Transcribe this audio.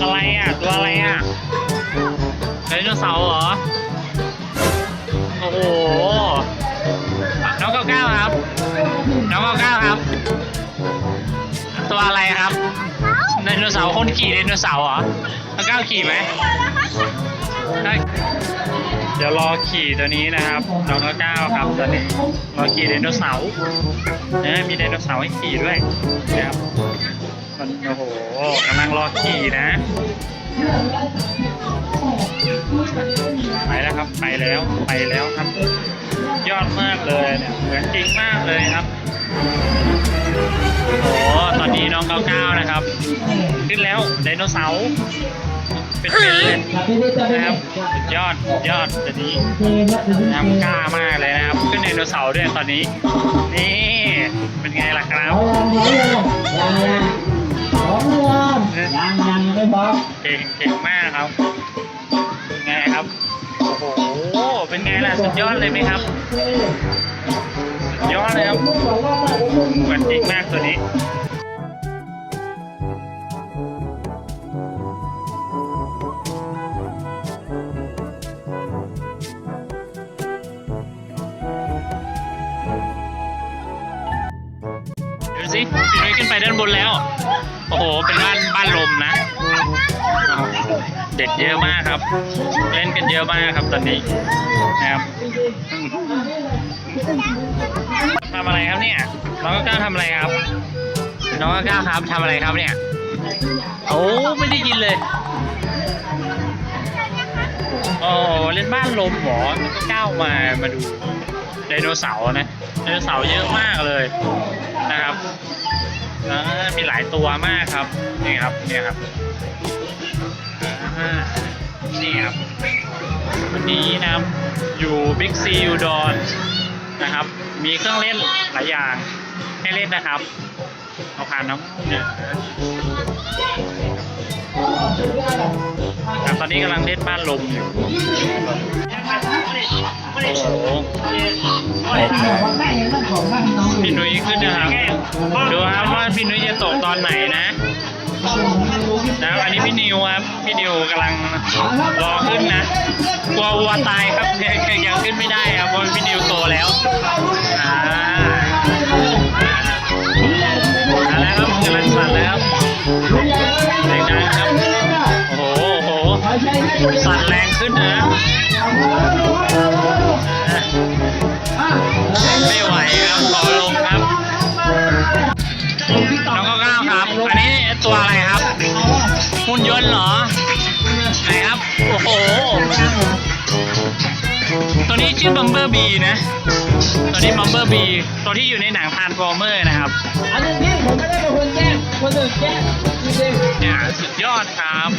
อะไรอะ ตัวอะไรอะไดโนเสาร์เหรอ โอ้โห น้องเก้าเก้าครับ น้องเก้าเก้าครับ ตัวอะไรครับไดโนเสาร์คนขี่ไดโนเสาร์เหรอน้องเก้าขี่ไหม ได้เดี๋ยวรอขี่ตัวนี้นะครับน้องเก้าเก้าครับตอนนี้รอขี่ไดโนเสาร์นะมีไดโนเสาร์ให้ขี่ด้วยนะครับมันโอ้โหกำลังรอขี่นะไปแล้วครับไปแล้วไปแล้วครับ ยอดมากเลยเนี่ยเหมือนจริงมากเลยครับโอ้ตอนนี้น้องเก้าเก้านะครับ ขึ้นแล้วไดโนเสาร์ เป็นเป็นเลยนะครับสุดยอดสุดยอดตอนนี้นะครับกล้ามากเลยนะครับขึ้นไดโนเสาร์ด้วยตอนนี้ นี่เป็นไงล่ะครับยังยังยังไม่พอเก่งเก่งมากครับเป็นไงครับโอ้โหเป็นไงล่ะสุดยอดเลยไหมครับสุดยอดเลยครับเหมือนจริงมากตัวนี้ สิพี่นุ้ยขึ้นไปด้านบนแล้ว โอ้โห เป็นบ้านบ้านลมนะ เด็กเยอะมากครับ เล่นกันเยอะมากครับตอนนี้นะครับทำอะไรครับเนี่ย น้องก้าวทำอะไรครับ น้องก้าวครับทำอะไรครับเนี่ย โอ้ไม่ได้ยินเลยโอ้เล่นบ้านลมหรอก้าวมามาดูไดโนเสาร์นะไดโนเสาร์เยอะมากเลยนะ อ่ามีหลายตัวมากครับ นี่ครับ นี่ครับอ่านี่ครับ วันนี้นะครับอยู่บิ๊กซีอุดรนะครับ มีเครื่องเล่นหลายอย่างให้เล่นนะครับ เอาผ่านน้ำเนี่ยครับตอนนี้กำลังเล่นบ้านลมอยู่ โหพี่นุ้ยขึ้นนะครับ ดูครับว่าพี่นุ้ยจะตกตอนไหนนะนะครับอันนี้พี่นิวครับพี่นิวกำลังรอขึ้นนะกลัววัวตายครับยังยังขึ้นไม่ได้ครับเพราะพี่นิวโตแล้วอ่าแล้วครับกำลังสั่นแล้วเสียงดังครับโอ้โหโอ้โหสั่นแรงขึ้นนะ ตัวอะไรครับ หุ่นยนต์เหรอ ไหนครับ โอ้โห ตัวนี้ชื่อบัมเบอร์บีนะ ตัวนี้บัมเบอร์บีตัวที่อยู่ในหนังทานฟอร์เมอร์นะครับ อันนี้ผมไม่ได้เป็นคนแจ้งคนอื่นแจ้งจริงๆเนี่ยสุดยอดครับ